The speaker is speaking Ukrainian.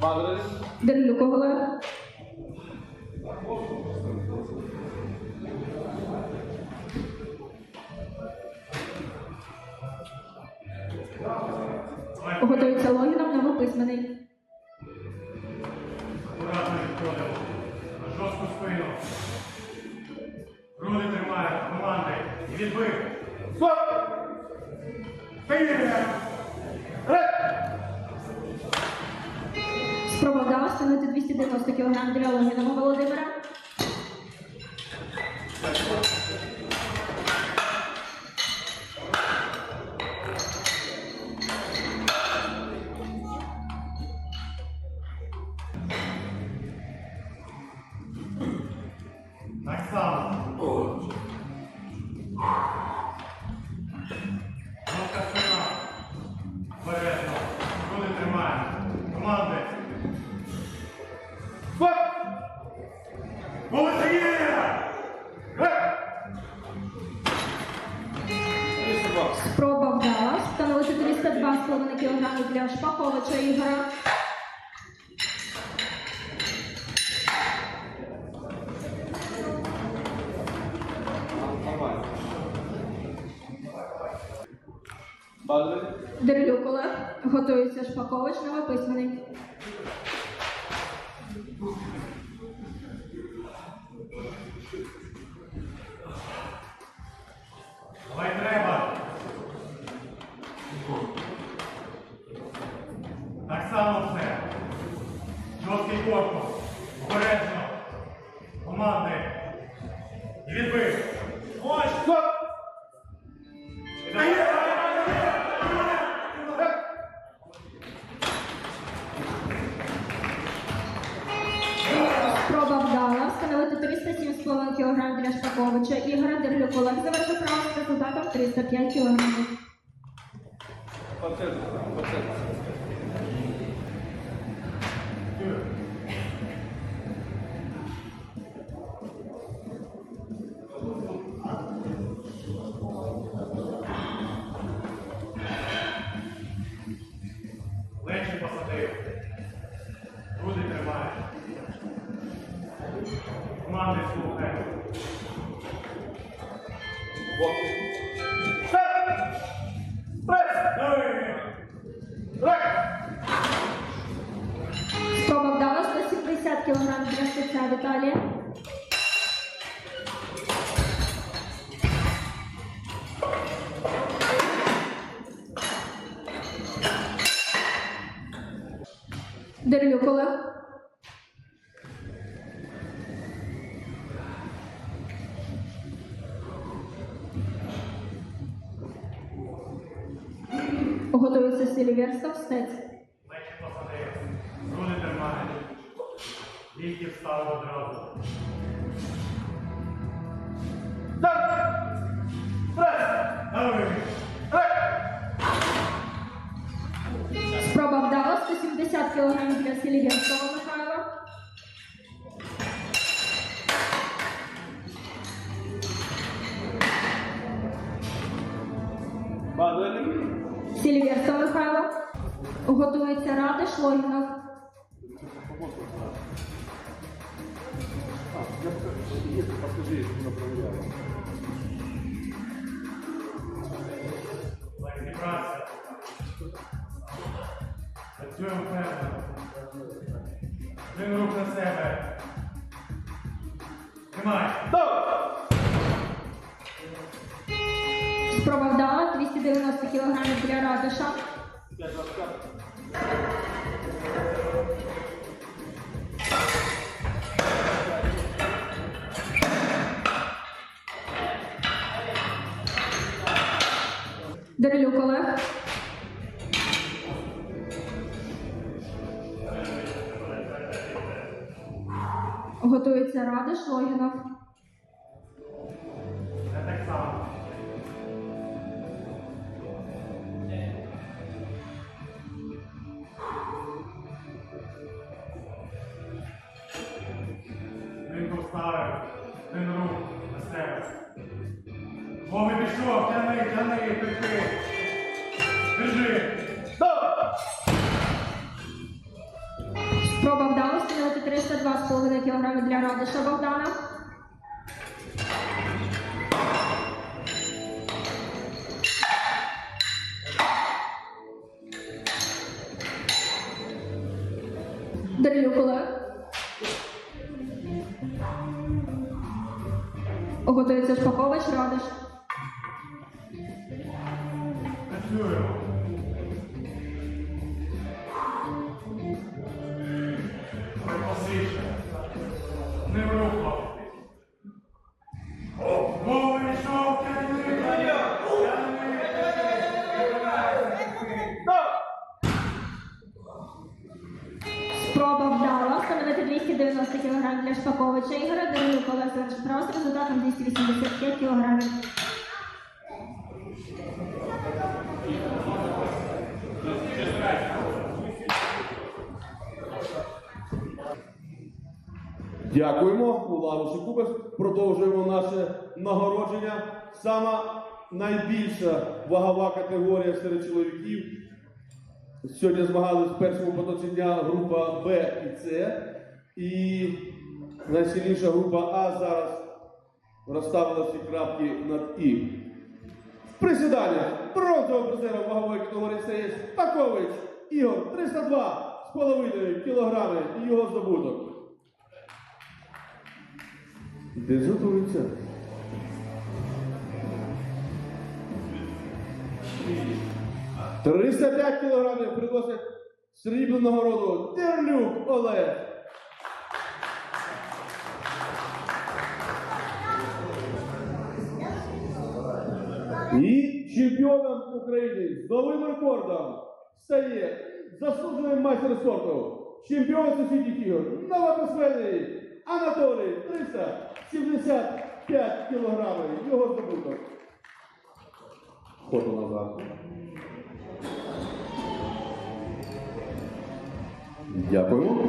Бадрик. Дерелюк Олег. Готується Логінов, новописаний. Акуратно відходимо. На жорстку спину. Груди тримаємо, команди. І відбив. Стоп! Стоїмо! Спроба вдала встановити 290 кг для Логінова Володимира. Шпаковича Ігора. Бадрик. Олег. Готується Шпакович, новописаний. Обережно. Команди. І відбив. Ось. Стоп! Спроба вдала встановити 307,5 кг для Шпаковича Ігора. Дерелюк Олег завершив раунд з результатом 305 кг. По центру. Спроба вдала 170 кг для стеця Віталія. Дерелюк Олег. Готується Сильверстов, стець. Плечі посадив. Груди тримає. Лікті вставив одразу. Пресс! Спроба вдала 170 кг для Сильверстова Михайла. Бадрик. Сильверстов Михайло. Готується Радиш Логінов. Працюємо рух на себе. Тримай. Спроба вдала 290 кг для Радиша. Дерелюк Олег. Готується Радиш Логінов. Назаре, тин руку на себе. Боги пішов, тяни, тяни, пеки. Біжи. Спроба Богдана встановити 302,5 кілограми для родиша Богдана. Дар'ю Кулак. Готується Шпакович Радиш. Не в рух, хлопці. Мова йшов. Спроба 290 кг для Шпаковича Ігоря Дерелюк Олег завершив з результатом 285 кг. Дякуємо, Улану Шикубес. Продовжуємо наше нагородження. Сама найбільша вагова категорія серед чоловіків. Сьогодні змагались в першому потоці дня група Б і С. І найсильніша група А зараз розставила всі крапки над І. Присідання бронзового призера вагової категорії стає Пакович Ігор 302 з половиною кілограми і його здобуток. Десь готується. Триста п'ять кілограмів приносять срібну нагороду Терлюк Олег. І чемпіоном України з новим рекордом стає заслужений майстер спорту, чемпіон всесвітніх ігор, новопосвений Анатолій 375 кілограмів. Його здобуток. Фото назад. Дякуємо.